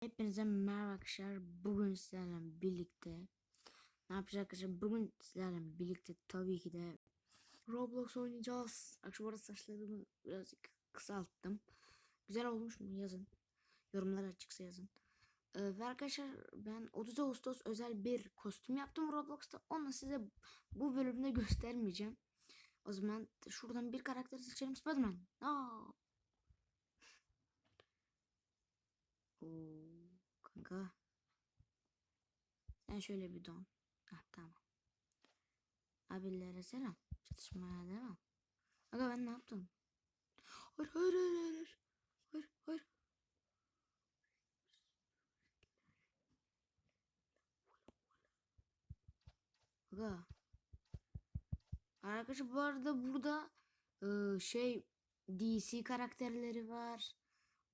Hepinize merhaba arkadaşlar. Bugün sizlerle birlikte ne yapacağız arkadaşlar? Bugün sizlerle birlikte tabii ki de Roblox oynayacağız. Bu arada saçlarımı birazcık kısalttım. Güzel olmuş mu yazın. Yorumlara açıksa yazın. Ee, ve arkadaşlar ben 30 Ağustos özel bir kostüm yaptım Roblox'ta. Onu size bu bölümde göstermeyeceğim. O zaman şuradan bir karakter seçelim. Spiderman. Aa. Oo, kanka. Sen şöyle bir don. Hah tamam. Abilere selam. Çatışmaya devam. Aga ben ne yaptım? Hayır hayır hayır hayır. Hayır hayır. Aga. Arkadaşlar bu arada burada şey DC karakterleri var.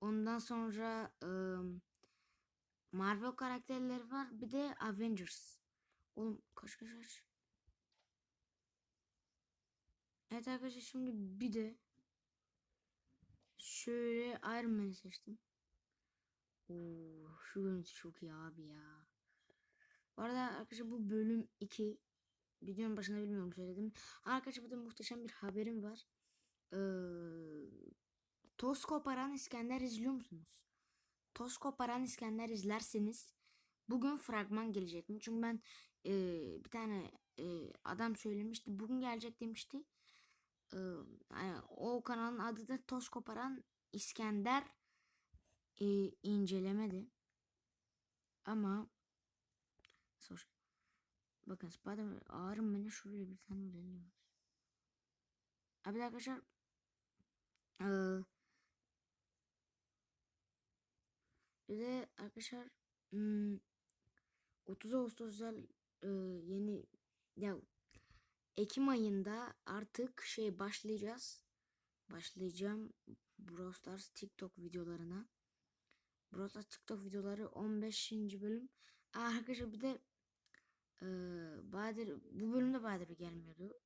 Ondan sonra e, Marvel karakterleri var. Bir de Avengers. Oğlum kaç kaç kaç. Evet arkadaşlar şimdi bir de şöyle Iron Man'i seçtim. Oo, şu görüntü çok iyi abi ya. Bu arada arkadaşlar bu bölüm 2 videonun başında bilmiyorum söyledim. Arkadaşlar burada muhteşem bir haberim var. Ee, Toz koparan İskender izliyor musunuz? Toz koparan İskender izlerseniz bugün fragman gelecek mi? Çünkü ben e, bir tane e, adam söylemişti. Bugün gelecek demişti. E, yani o kanalın adı da Toz koparan İskender e, incelemedi. Ama Sor. Bakın Spider-Man ağrım beni şöyle bir tane özelliği. Abi arkadaşlar ee, bir de arkadaşlar hmm, 30 Ağustos özel e, yeni ya Ekim ayında artık şey başlayacağız. Başlayacağım Brawl Stars TikTok videolarına. Brawl Stars TikTok videoları 15. bölüm. Aa, arkadaşlar bir de ee, Bahadır bu bölümde Bahadır gelmiyordu.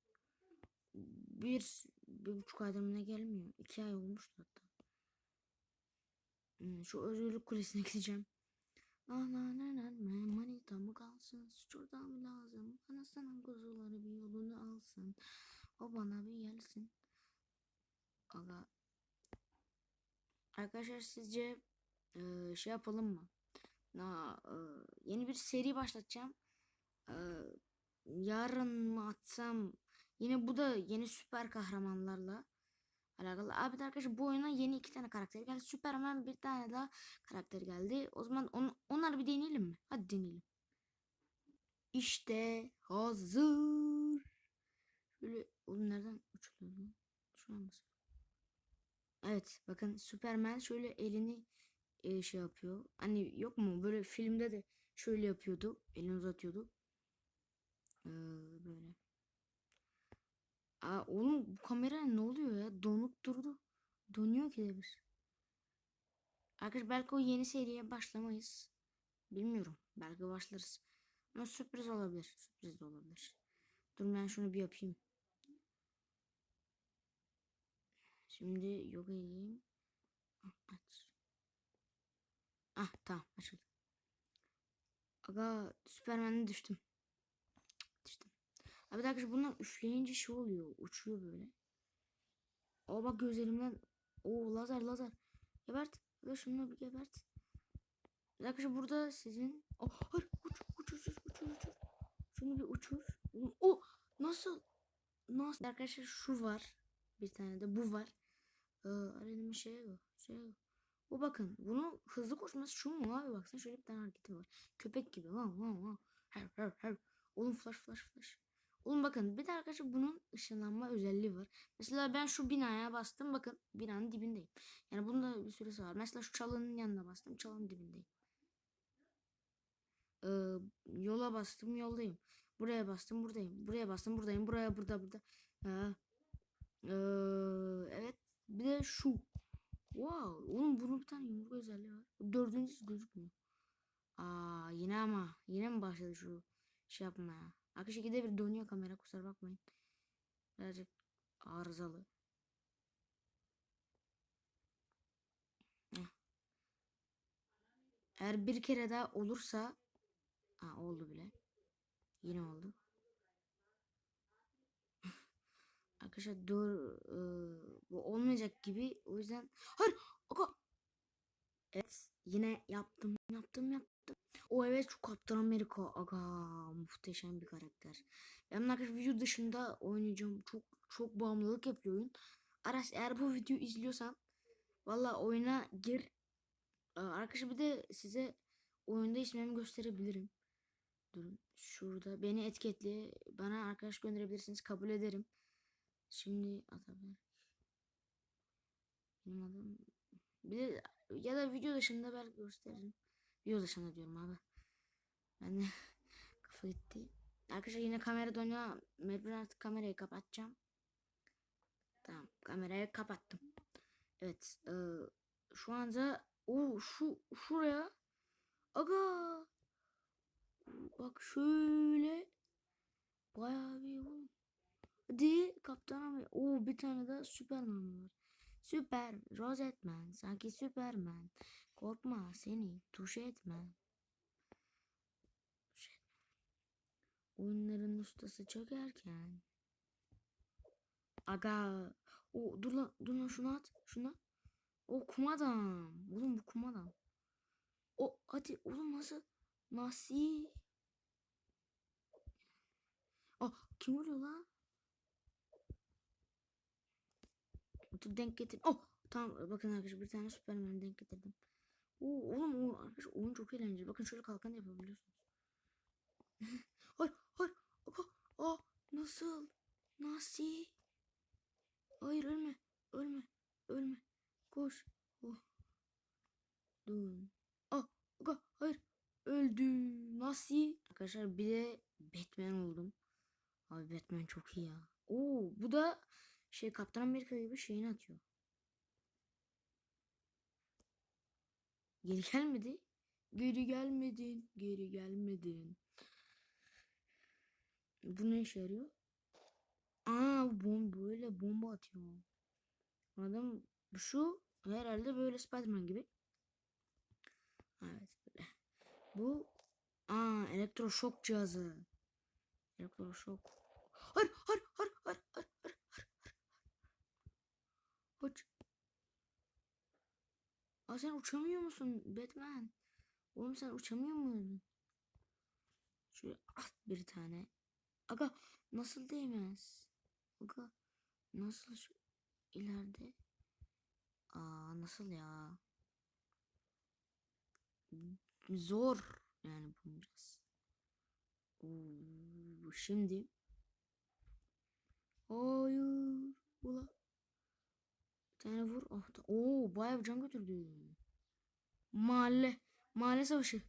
Bir, bir buçuk aydır mı ne gelmiyor. İki ay olmuştu hatta. Hmm, şu özgürlük kulesine gideceğim. Manita mı kalsın? Şurada mı lazım? Anasının kuzuları bir yolunu alsın. O bana bir gelsin. Aga. Arkadaşlar sizce e, şey yapalım mı? Na, e, yeni bir seri başlatacağım. E, yarın mı atsam? Yine bu da yeni süper kahramanlarla alakalı. Abi de arkadaşlar bu oyuna yeni iki tane karakter geldi. Superman bir tane daha karakter geldi. O zaman on, onları bir deneyelim mi? Hadi deneyelim. İşte hazır. Şöyle oğlum nereden uçuluyor? Şu an nasıl? Evet bakın Superman şöyle elini e, şey yapıyor. Hani yok mu böyle filmde de şöyle yapıyordu. Elini uzatıyordu. Ee, böyle. Aa, oğlum bu kamera ne oluyor ya? Donuk durdu. Donuyor ki de bir. Arkadaşlar belki o yeni seriye başlamayız. Bilmiyorum. Belki başlarız. Ama sürpriz olabilir. Sürpriz de olabilir. Dur ben şunu bir yapayım. Şimdi yok edeyim. Ah, aç. Ah tamam açıldı. Aga Süpermen'e. Düştüm. Abi arkadaşlar bundan üfleyince şey oluyor. Uçuyor böyle. Aa bak gözlerimden. O lazer lazer. Gebert. Aga şunu bir gebert. Arkadaşlar burada sizin. Oh, hayır uç uç uç uç uç uç. Şunu bir uçur. O nasıl? Nasıl? Arkadaşlar şu var. Bir tane de bu var. Ee, aradığım şey bu. Şey bu. Bu bakın. Bunun hızlı koşması şu mu abi? Baksana şöyle bir tane hareketi var. Köpek gibi. Vav vav vav. Her. Oğlum flash flash flash. Oğlum bakın bir de arkadaşlar bunun ışınlanma özelliği var. Mesela ben şu binaya bastım. Bakın binanın dibindeyim. Yani bunda bir süresi var. Mesela şu çalının yanına bastım. Çalının dibindeyim. Ee, yola bastım. Yoldayım. Buraya bastım. Buradayım. Buraya bastım. Buradayım. Buraya burada burada. Ha. Ee, evet. Bir de şu. Wow. Oğlum bunun bir tane yumruk özelliği var. Dördüncüsü gözükmüyor. Aa yine ama. Yine mi başladı şu şey yapmaya? Arkadaşlar ikide bir dönüyor kamera kusura bakmayın. Birazcık arızalı. Eğer bir kere daha olursa ha, oldu bile. Yine oldu. Arkadaşlar dur e, bu olmayacak gibi o yüzden hayır aga evet yine yaptım yaptım yaptım o evet şu Kaptan Amerika aga muhteşem bir karakter ben arkadaşlar video dışında oynayacağım çok çok bağımlılık yapıyor oyun Aras eğer bu videoyu izliyorsan valla oyuna gir Ee, arkadaşlar bir de size oyunda ismimi gösterebilirim durun şurada beni etiketle bana arkadaş gönderebilirsiniz kabul ederim Şimdi Ataberk. Benim adım. Bir de ya da video dışında belki gösteririm. Video dışında diyorum abi. Ben de kafa gitti. Arkadaşlar yine kamera dönüyor. Mecbur artık kamerayı kapatacağım. Tamam kamerayı kapattım. Evet. E, şu anda o şu şuraya aga bak şöyle bayağı bir oğlum. Hadi Kaptan Amerika. Oo bir tane de Süperman var. Süper Rozetman. Sanki Süperman. Korkma seni tuş etmem. Oyunların ustası çökerken. Aga. O dur lan dur lan şunu at. Şunu. O kum adam. Oğlum bu kum adam. O hadi oğlum nasıl? Nasıl? Ah kim vuruyor lan? Dur denk getir. Oh tamam bakın arkadaşlar bir tane Superman denk getirdim. Oo, oğlum o arkadaşlar oyun çok eğlenceli. Bakın şöyle kalkan yapabiliyorsunuz. hayır hayır. Aa, aa, nasıl? Nasıl? Hayır ölme. Ölme. Ölme. Koş. Oh. Dur. Ah, aga, hayır. Öldü. Nasıl? Arkadaşlar bir de Batman oldum. Abi Batman çok iyi ya. Oo, bu da şey Kaptan Amerika gibi şeyini atıyor. Geri gelmedi. Geri gelmedin. Geri gelmedin. Bu ne işe yarıyor? Aa bomba böyle bomba atıyor. Adam şu herhalde böyle Spiderman gibi. Evet böyle. Bu aa elektroşok cihazı. Elektroşok. Hayır hayır hayır hayır. Uç. Aa sen uçamıyor musun Batman? Oğlum sen uçamıyor musun? Şöyle at bir tane. Aga nasıl değmez? Aga nasıl şu ileride? Aa nasıl ya? Zor yani bu biraz. Oo, şimdi. Hayır. Ula. Tane vur. Da- Oo bayağı bir can götürdü. Mahalle. Mahalle savaşı.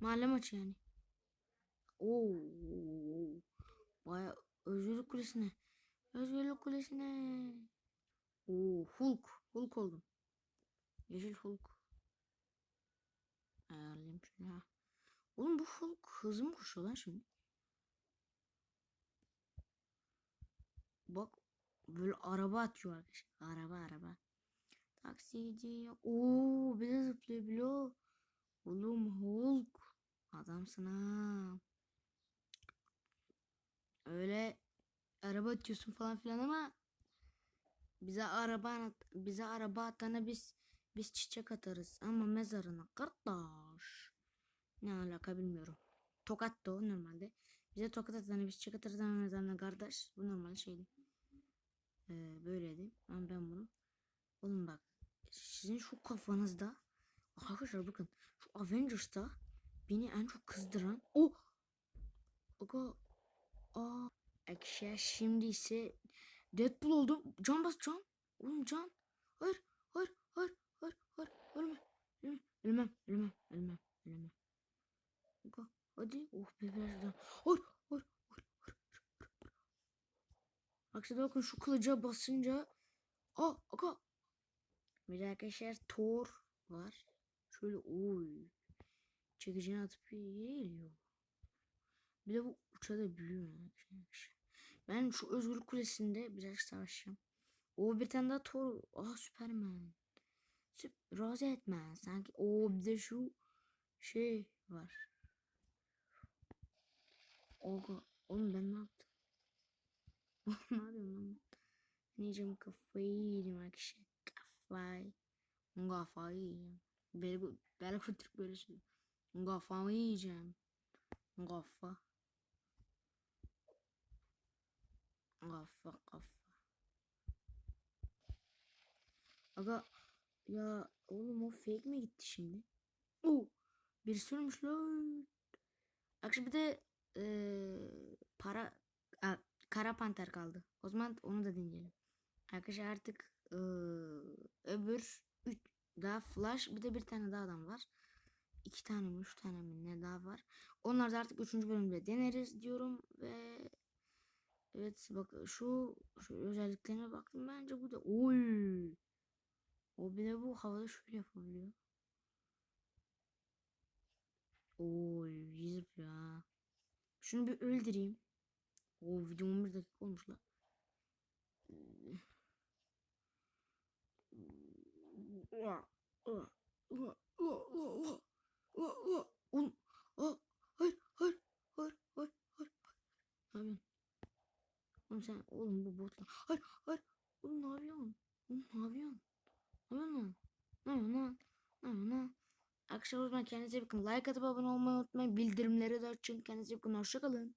Mahalle maçı yani. Oo. Bayağı özgürlük kulesine. Özgürlük kulesine. Oo Hulk. Hulk oldum. Yeşil Hulk. Ayarlayayım şunu ha. Oğlum bu Hulk hızlı mı koşuyor lan şimdi? Bak böyle araba atıyor. Araba araba. Taksici. Oo bir de zıplayabiliyor. Oğlum Hulk. Adamsın ha. Öyle araba atıyorsun falan filan ama bize araba bize araba atana biz biz çiçek atarız ama mezarına kardeş. Ne alaka bilmiyorum. Tokat da o normalde. Bize tokat atana biz çiçek atarız ama mezarına kardeş. Bu normal şeydi. Ee, böyleydi. Ama ben bunu oğlum bak sizin şu kafanızda arkadaşlar bakın şu Avengers'ta beni en çok kızdıran o Aga Aa Arkadaşlar şimdi ise Deadpool oldum. Can bas can. Oğlum can. Hayır hayır hayır hayır hayır ölme. Ölme. Ölmem ölmem ölmem ölmem. Aga hadi oh be biraz daha. Hayır hayır hayır hayır. hayır. Arkadaşlar bakın şu kılıca basınca Aa aga bir de arkadaşlar Thor var. Şöyle oy. Çekicini atıp geliyor. Bir de bu uçabiliyor arkadaşlar. Ben şu özgürlük kulesinde biraz savaşacağım. O bir tane daha Thor. Aa Superman. Süp Rozetman sanki. O bir de şu şey var. Oha, oğlum ben ne yaptım? ne yapıyorum lan ben? Ben yiyeceğim kafayı yiyeceğim akşam. Kafayı. Kafayı yiyeceğim. Bel, bel Türk böyle söylüyor. Kafamı yiyeceğim. Kafa. Kafa kafa. Aga ya oğlum o fake mi gitti şimdi? Oo, bir sürmüş lan. Akşam bir de eee, para kara panter kaldı. O zaman onu da deneyelim. Arkadaşlar artık eee, öbür üç daha flash bir de bir tane daha adam var. İki tane mi üç tane mi ne daha var. Onlar da artık üçüncü bölümde deneriz diyorum ve evet bak şu, şu özelliklerine baktım bence bu da oy. O bile bu havada şöyle yapabiliyor. Oy yüzüp ya. Şunu bir öldüreyim. O video 11 dakika olmuş la. Oğlum, hayır, hayır, hayır, hayır, hayır. Ne yapıyorsun? Oğlum sen, oğlum bu bot lan. Hayır, hayır. Oğlum ne yapıyorsun? Oğlum ne yapıyorsun? Ne yapıyorsun lan? Ne yapıyorsun lan? Ne yapıyorsun lan? Arkadaşlar o zaman kendinize bakın. Like atıp abone olmayı unutmayın. Bildirimleri de açın. Kendinize bakın. Hoşçakalın.